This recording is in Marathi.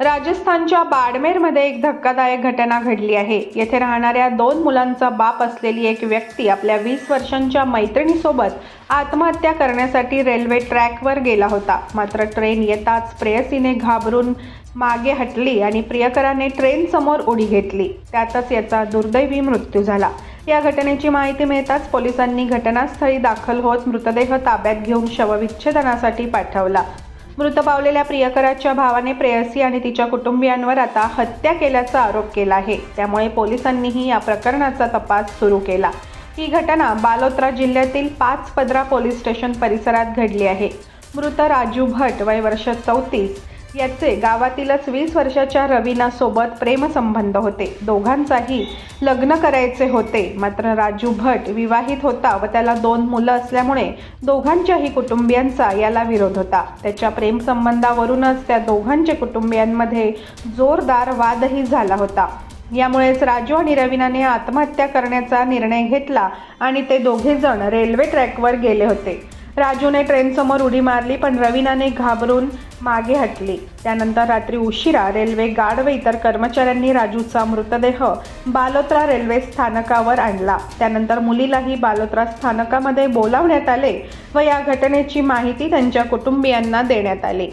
राजस्थानच्या बाडमेरमध्ये एक धक्कादायक घटना घडली आहे. येथे राहणाऱ्या दोन मुलांचा बाप असलेली एक व्यक्ती आपल्या वीस वर्षांच्या मैत्रिणीसोबत आत्महत्या करण्यासाठी रेल्वे ट्रॅकवर गेला होता. मात्र ट्रेन येताच प्रेयसीने घाबरून मागे हटली आणि प्रियकराने ट्रेन समोर उडी घेतली. त्यातच याचा दुर्दैवी मृत्यू झाला. या घटनेची माहिती मिळताच पोलिसांनी घटनास्थळी दाखल होत मृतदेह ताब्यात घेऊन शवविच्छेदनासाठी पाठवला. मृत पावलेल्या प्रियकराच्या भावाने प्रेयसी आणि तिच्या कुटुंबियांवर आता हत्या केल्याचा आरोप केला आहे. त्यामुळे पोलिसांनीही या प्रकरणाचा तपास सुरू केला. ही घटना बालोत्रा जिल्ह्यातील पाच पदरा पोलीस स्टेशन परिसरात घडली आहे. मृत राजू भट वय वर्ष चौतीस याचे गावातीलच वीस वर्षाच्या रवीनासोबत प्रेमसंबंध होते. दोघांचाही लग्न करायचे होते. मात्र राजू भट विवाहित होता व त्याला दोन मुलं असल्यामुळे दोघांच्याही कुटुंबियांचा याला विरोध होता. त्याच्या प्रेमसंबंधावरूनच त्या दोघांच्या कुटुंबियांमध्ये जोरदार वादही झाला होता. यामुळेच राजू आणि रवीनाने आत्महत्या करण्याचा निर्णय घेतला आणि ते दोघेजण रेल्वे ट्रॅकवर गेले होते. राजूने ट्रेनसमोर उडी मारली पण रवीनाने घाबरून मागे हटली. त्यानंतर रात्री उशिरा रेल्वे गार्ड व इतर कर्मचाऱ्यांनी राजूचा मृतदेह बालोत्रा रेल्वे स्थानकावर आणला. त्यानंतर मुलीलाही बालोत्रा स्थानकामध्ये बोलावण्यात आले व या घटनेची माहिती त्यांच्या कुटुंबियांना देण्यात आली.